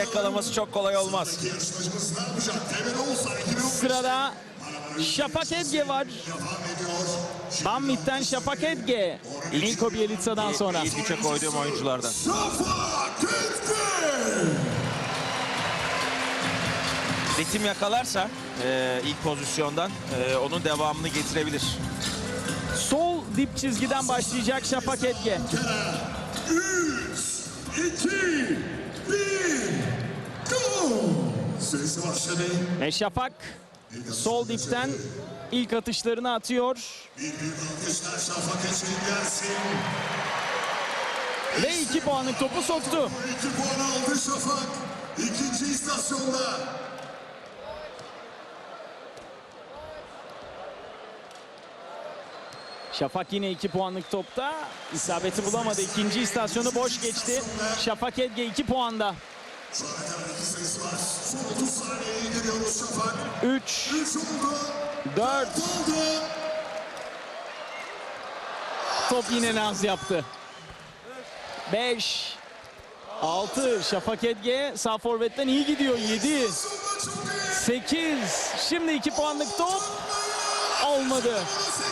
Yakalaması çok kolay olmaz. Yarışmacımız ne yapacak? Temel olsa 2015 Sırada Şafak Edge var. Banmit'ten Şafak Edge. Niko Bielitsa'dan sonra. İlk üçe koyduğum oyunculardan. Ritim yakalarsa e, ilk pozisyondan e, onun devamını getirebilir. Sol dip çizgiden başlayacak Şafak Edge. 3, 2, Ve Şafak sol dipten ilk atışlarını atıyor. Ve 2 puanlık topu soktu. 2 puan aldı Şafak. İkinci istasyonda. Şafak yine 2 puanlık topta. İsabeti bulamadı. İkinci istasyonu boş geçti. Şafak Edge 2 puanda. Şu ana kadar iki sayısı var. Son 30 saniyeye indiriyoruz Şafak. 3, 3 oldu. 4. Oldu. Top yine naz yaptı. 5, 6. Şafak Edge sağ forvetten iyi gidiyor. 7, Sonunda çok iyi. 8. Şimdi 2 puanlık top. Olmadı.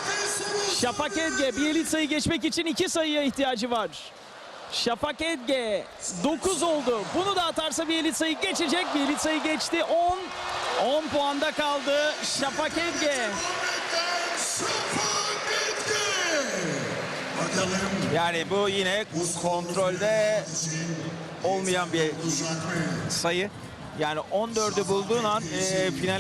8 sonuç. Şafak Edge Bielitsa'yı geçmek için 2 sayıya ihtiyacı var. Şafak Edge 9 oldu. Bunu da atarsa Bielitsa'yı geçecek. Bielitsa'yı geçti. 10. 10 puanda kaldı. Şafak Edge. Yani bu yine kontrolde olmayan bir sayı. Yani 14'ü bulduğun an e, finale